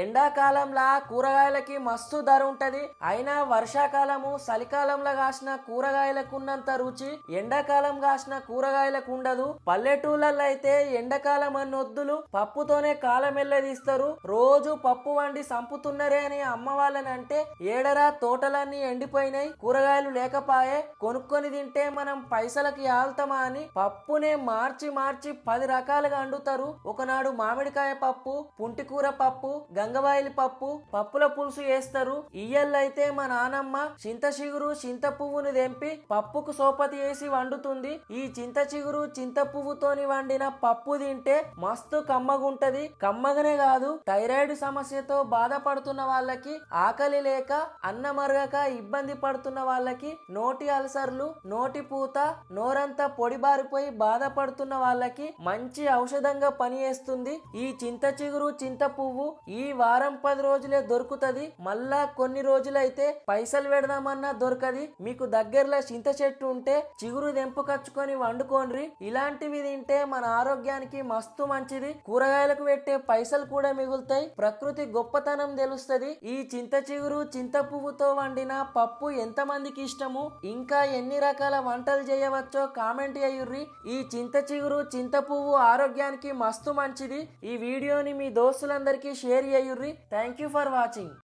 ఎండాకాలంలా కూరగాయలకి మస్తు ధర ఉంటది. అయినా వర్షాకాలము చలికాలంలో కాసిన కూరగాయలకు ఉన్నంత రుచి ఎండాకాలం కాసిన కూరగాయలకు ఉండదు పల్లెటూళ్ళల్లో అయితే ఎండాకాలం అన్న వద్దులు పప్పుతోనే కాలం ఎల్లదీస్తారు రోజు పప్పు వండి సంపుతున్నారే అని అమ్మ వాళ్ళని అంటే ఏడరా తోటలన్నీ ఎండిపోయినాయి కూరగాయలు లేకపాయే కొనుక్కొని తింటే మనం పైసలకి ఆల్తమా అని పప్పునే మార్చి మార్చి పది రకాలుగా వండుతారు ఒకనాడు మామిడికాయ పప్పు పుంటికూర పప్పు గంగవాయిలి పప్పు పప్పుల పులుసు వేస్తారు ఇయ్యల్లైతే మా నానమ్మ చింత చిగురు చింత పువ్వును తెంపి పప్పుకు సోపతి వేసి వండుతుంది. ఈ చింత చిగురు చింత పువ్వుతోని వండిన పప్పు తింటే మస్తు కమ్మగుంటది. కమ్మగనే కాదు థైరాయిడ్ సమస్యతో బాధపడుతున్న వాళ్ళకి ఆకలి లేక అన్నమరగక ఇబ్బంది పడుతున్న వాళ్ళకి నోటి అల్సర్లు నోటి పూత నోరంతా పొడిబారిపోయి బాధపడుతున్న వాళ్ళకి మంచి ఔషధంగా పనిచేస్తుంది. ఈ చింత చిగురు చింత పువ్వు ఈ వారం పది రోజులే దొరుకుతది. మళ్ళా కొన్ని రోజులైతే పైసలు పెడదామన్నా దొరకది. మీకు దగ్గరలో చింత చెట్టు ఉంటే చిగురు దెంపుకచ్చుకొని వండుకోండి ఇలాంటివి తింటే మన ఆరోగ్యానికి మస్తు మంచిది. కూరగాయలకు పెట్టే పైసలు కూడా మిగులుతాయి. ప్రకృతి గొప్పతనం తెలుస్తది. ఈ చింత చిగురు చింత పువ్వుతో వండిన పప్పు ఎంత మందికి ఇష్టము? ఇంకా ఎన్ని రకాల వంటలు చేయవచ్చో కామెంట్ అయ్యుర్రి ఈ చింత చిగురు చింత పువ్వు ఆరోగ్యానికి మస్తు మంచిది. ఈ వీడియోని మీ దోస్తులందరికీ షేర్ ಅಯ್ಯುರ್ರಿ ಥ್ಯಾಂಕ್ ಯು ಫಾರ್ ವಾಚಿಂಗ್